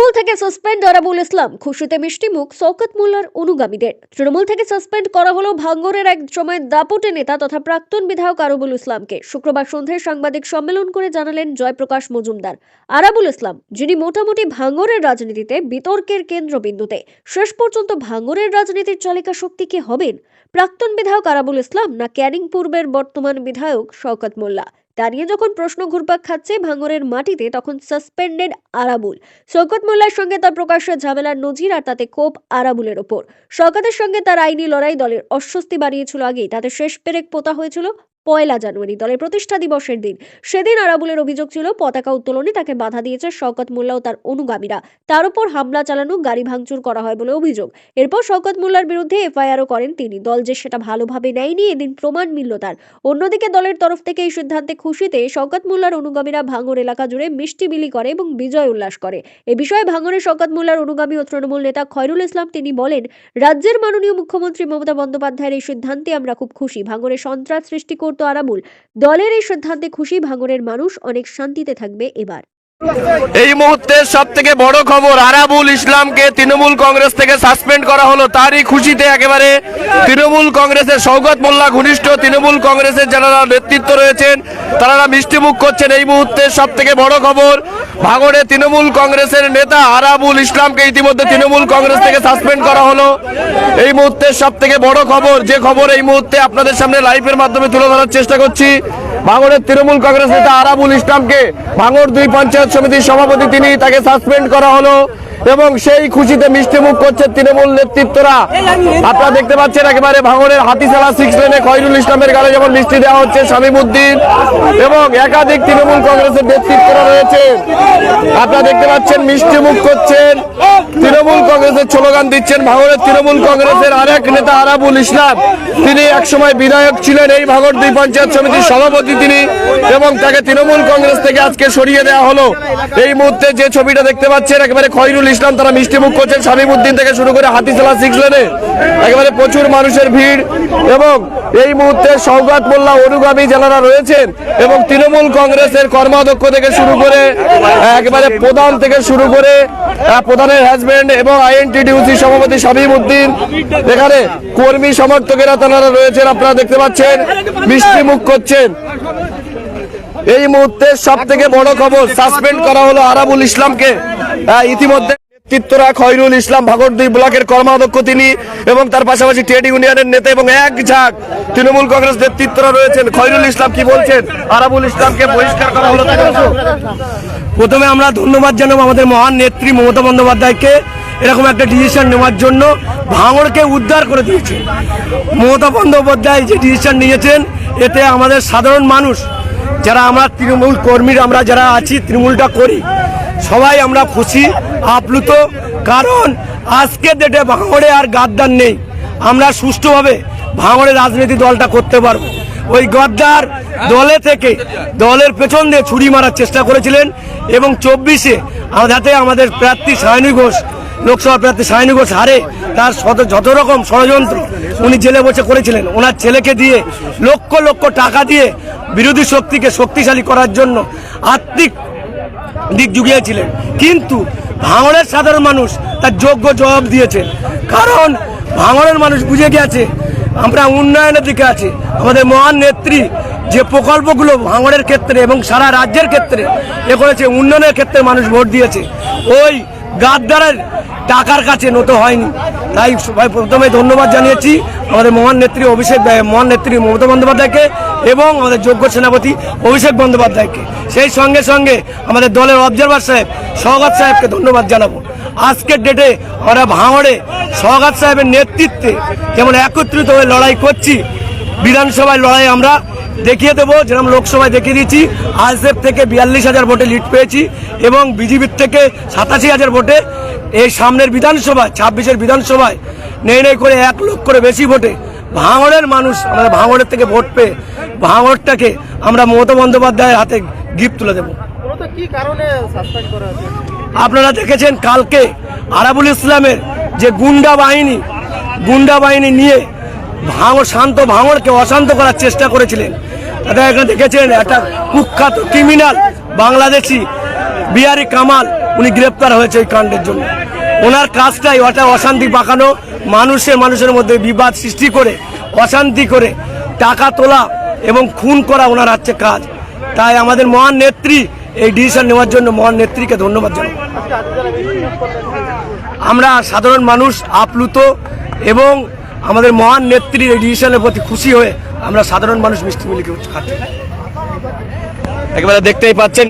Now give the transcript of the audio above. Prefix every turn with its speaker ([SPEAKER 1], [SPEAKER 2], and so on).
[SPEAKER 1] তৃণমূল থেকে সাসপেন্ড আরাবুল ইসলাম। খুশিতে মিষ্টি মুখ, শওকত মোল্লার অনুগামীদের। তৃণমূল থেকে সাসপেন্ড করা হলো ভাঙ্গরের এক সময় দাপটে নেতা তথা প্রাক্তন বিধায়ক আরাবুল ইসলামকে। শুক্রবার সন্ধ্যায় সাংবাদিক সম্মেলন করে জানালেন জয়প্রকাশ মজুমদার। আরাবুল ইসলাম, যিনি মোটামুটি ভাঙ্গরের রাজনীতিতে বিতর্কের কেন্দ্রবিন্দুতে, শেষ পর্যন্ত ভাঙ্গরের রাজনীতির চালিকা শক্তি কে হবেন? প্রাক্তন বিধায়ক আরাবুল ইসলাম না ক্যানিং পূর্বের বর্তমান বিধায়ক শওকত মোল্লা? নিয়ে যখন প্রশ্ন ঘুরপাক খাচ্ছে ভাঙরের মাটিতে, তখন সাসপেন্ডেড আরাবুল। শওকত মোল্লার সঙ্গে তার প্রকাশ্যে ঝামেলার নজির আর তাতে কোপ আরাবুলের ওপর। শওকতের সঙ্গে তার আইনি লড়াই দলের অস্বস্তি বাড়িয়েছিল আগেই। তাতে শেষ পেরেক পোতা হয়েছিল পয়লা জানুয়ারি দলের প্রতিষ্ঠা দিবসের দিন। সেদিন আরাবুলের অভিযোগ ছিল, পতাকা উত্তোলনে তাকে বাধা দিয়েছে শওকত মোল্লা ও তার অনুগামীরা। তার উপর হামলা চালানো, গাড়ি ভাঙচুর করা হয় বলে অভিযোগ। এরপর শওকত মোল্লার বিরুদ্ধে এফআইআরও করেন তিনি। দল যে সেটা ভালোভাবে নেয়নি, এদিন প্রমাণ মিলল তার। অন্যদিকে দলের তরফ থেকে এই সিদ্ধান্তে খুশিতে শওকত মোল্লার অনুগামীরা ভাঙর এলাকা জুড়ে মিষ্টি বিলি করে এবং বিজয় উল্লাস করে। এ বিষয়ে ভাঙরের শওকত মোল্লার অনুগামী ও তৃণমূল নেতা খয়রুল ইসলাম তিনি বলেন, রাজ্যের মাননীয় মুখ্যমন্ত্রী মমতা বন্দ্যোপাধ্যায়ের এই সিদ্ধান্তে আমরা খুব খুশি। ভাঙরে সন্ত্রাস সৃষ্টি করতো আরামুল দলের এই সিদ্ধান্তে খুশি ভাঙনের মানুষ অনেক শান্তিতে থাকবে এবার।
[SPEAKER 2] এই মুহূর্তে সব থেকে বড় খবর, আরাবুল ইসলামকে তৃণমূল কংগ্রেস থেকে সাসপেন্ড করা হলো। তারই খুশিতে একেবারে তৃণমূল কংগ্রেসের সৌগত মোল্লা ঘনিষ্ঠ তৃণমূল কংগ্রেসের যারা নেতৃত্ব রয়েছেন, তারা মিষ্টিমুখ করছেন। এই মুহূর্তে সব থেকে বড় খবর ভাগড়ে তৃণমূল কংগ্রেসের নেতা আরাবুল ইসলামকে ইতিমধ্যে তৃণমূল কংগ্রেস থেকে সাসপেন্ড করা হলো। এই মুহূর্তে সব থেকে বড় খবর, যে খবর এই মুহূর্তে আপনাদের সামনে লাইভের মাধ্যমে তুলে ধরার চেষ্টা করছি ভাঙড়ের তৃণমূল কংগ্রেস নেতা আরাবুল ইসলামকে ভাঙড় দুই পঞ্চায়েত সমিতির সভাপতি তিনি তাকে সাসপেন্ড করা হলো। এবং সেই খুশিতে মিষ্টিমুখ করছে তৃণমূল নেতৃত্বরা। আপনারা দেখতে পাচ্ছেন একেবারে ভাঙড়ের হাতিশালা সিক্স লেনে খয়রুল ইসলামের গালে যেমন মিষ্টি দেওয়া হচ্ছে, শামীমুদ্দিন এবং একাধিক তৃণমূল কংগ্রেসের নেতৃত্বরা রয়েছে। আপনারা দেখতে পাচ্ছেন মিষ্টিমুখ করছেন, তৃণমূল কংগ্রেসের স্লোগান দিচ্ছেন ভাঙড়ের তৃণমূল কংগ্রেসের আরেক নেতা আরাবুল ইসলাম। তিনি একসময় বিধায়ক ছিলেন, এই ভাঙর দুই পঞ্চায়েত সমিতির সভাপতি তিনি এবং তাকে তৃণমূল কংগ্রেস থেকে আজকে সরিয়ে দেওয়া হলো। এই মুহূর্তে যে ছবিটা দেখতে পাচ্ছেন, একেবারে খয়রুল ইসলাম তারা মিষ্টিমুখ করছেন শামীমুদ্দিন থেকে শুরু করে হাতিশালা সিক্স লেনে একেবারে প্রচুর মানুষের ভিড় এবং এই মুহূর্তে সৌগাত মোল্লা অনুগামী যারা রয়েছেন এবং তৃণমূল কংগ্রেসের কর্মাধ্যক্ষ থেকে শুরু করে, একেবারে প্রধান থেকে শুরু করে প্রধানের হাজবেন্ড এবং আইএনটিডিউসি সভাপতি শামীম উদ্দিন, এখানে কর্মী সমর্থকেরা তারা রয়েছেন, আপনারা দেখতে পাচ্ছেন, মিষ্টি মুখ করছেন। এই মুহূর্তে সব থেকে বড় খবর সাসপেন্ড করা হলো আরাবুল ইসলামকে ইতিমধ্যে নেতৃত্বরা খয়রুল ইসলাম ভাগরদুই ব্লকের কর্মাধ্যক্ষ তিনি এবং তার পাশাপাশি ট্রেড ইউনিয়নের নেতা এবং এক ঝাঁক তৃণমূল কংগ্রেস নেতৃত্বরা রয়েছেন। খয়রুল ইসলাম কি বলছেন? আরাবুল ইসলামকে বহিষ্কার করা হলো
[SPEAKER 3] প্রথমে আমরা ধন্যবাদ জানাব আমাদের মহান নেত্রী মমতা বন্দ্যোপাধ্যায়কে। এরকম একটা ডিসিশন নেওয়ার জন্য ভাঙড়কে উদ্ধার করে দিয়েছে। মমতা বন্দ্যোপাধ্যায় যে ডিসিশন নিয়েছেন, এতে আমাদের সাধারণ মানুষ, যারা আমরা তৃণমূল কর্মীর, আমরা যারা আছি, তৃণমূলটা করি। সবাই আমরা খুশি, আপ্লুত, কারণ আজকের ডেটে ভাঙড়ে আর গাদ্দার নেই। আমরা সুষ্ঠুভাবে ভাঙড়ে রাজনীতি দলটা করতে পারব। ওই গদ্দার দলে থেকে দলের পেছন দিয়ে ছুরি মারার চেষ্টা করেছিলেন এবং চব্বিশে যাতে আমাদের প্রার্থী সায়নী ঘোষ, লোকসভা প্রার্থী সায়নী ঘোষ হারে তার যত রকম ষড়যন্ত্র উনি জেলে বসে করেছিলেন। ওনার ছেলেকে দিয়ে লক্ষ লক্ষ টাকা দিয়ে বিরোধী শক্তিকে শক্তিশালী করার জন্য আর্থিক দিক জুগিয়েছিলেন। কিন্তু ভাঙড়ের সাধারণ মানুষ তার যোগ্য জবাব দিয়েছেন কারণ ভাঙড়ের মানুষ বুঝে গেছে, আমরা উন্নয়নের দিকে আছি। আমাদের মহান নেত্রী যে প্রকল্পগুলো ভাঙড়ের ক্ষেত্রে এবং সারা রাজ্যের ক্ষেত্রে এ করেছে, উন্নয়নের ক্ষেত্রে মানুষ ভোট দিয়েছে। ওই গাদ্দারের টাকার কাছে নত হয়নি। তাই সবাই প্রথমে ধন্যবাদ জানিয়েছি। আমাদের মহান নেত্রী অভিষেক, মহান নেত্রী মমতা বন্দ্যোপাধ্যায়কে। এবং আমাদের যোগ্য সেনাপতি অভিষেক বন্দ্যোপাধ্যায়কে। সেই সঙ্গে সঙ্গে আমাদের দলের অবজারভার সাহেব সৌগাত সাহেবকে ধন্যবাদ জানাব। আজকের ডেটে আমরা ভাঙড়ে সৌগাত সাহেবের নেতৃত্বে যেমন একত্রিত হয়ে লড়াই করছি, বিধানসভায় লড়াই আমরা দেখিয়ে দেবো, যেরকম লোকসভায় দেখিয়ে দিয়েছি, আইএসএফ থেকে বিয়াল্লিশ হাজার ভোটে লিড পেয়েছি এবং বিজেপির থেকে সাতাশি হাজার ভোটে এই সামনের বিধানসভায়, ছাব্বিশের বিধানসভায় নেই নেই করে এক লক্ষ করে বেশি ভোটে ভাঙড়ের মানুষ আমরা ভাঙড়ের থেকে ভোট পেয়ে ভাঙড়টাকে আমরা মমতা বন্দ্যোপাধ্যায়ের হাতে গিফট তুলে দেবো। আপনারা দেখেছেন কালকে আরাবুল ইসলামের যে গুন্ডা বাহিনী গুন্ডা বাহিনী নিয়ে ভাঙড় শান্ত ভাঙড়কে অশান্ত করার চেষ্টা করেছিলেন। তাদের এখানে দেখেছেন একটা কুখ্যাত ক্রিমিনাল বাংলাদেশি বিহারি কামাল উনি গ্রেপ্তার হয়েছে এই কাণ্ডের জন্য। ওনার কাজটাই ওটা অশান্তি পাকানো মানুষের মানুষের মধ্যে বিবাদ সৃষ্টি করে অশান্তি করে টাকা তোলা এবং খুন করা ওনার হচ্ছে কাজ। তাই আমাদের মহান নেত্রী এই ডিসিশন নেওয়ার জন্য মহান নেত্রীকে ধন্যবাদ জানাই। আমরা সাধারণ মানুষ, আপ্লুত এবং আমাদের মহান নেত্রীর এই ডিসিশনের প্রতি খুশি হয়ে আমরা সাধারণ মানুষ মিষ্টি মিলিকে খাচ্ছি।
[SPEAKER 2] একেবারে দেখতেই পাচ্ছেন।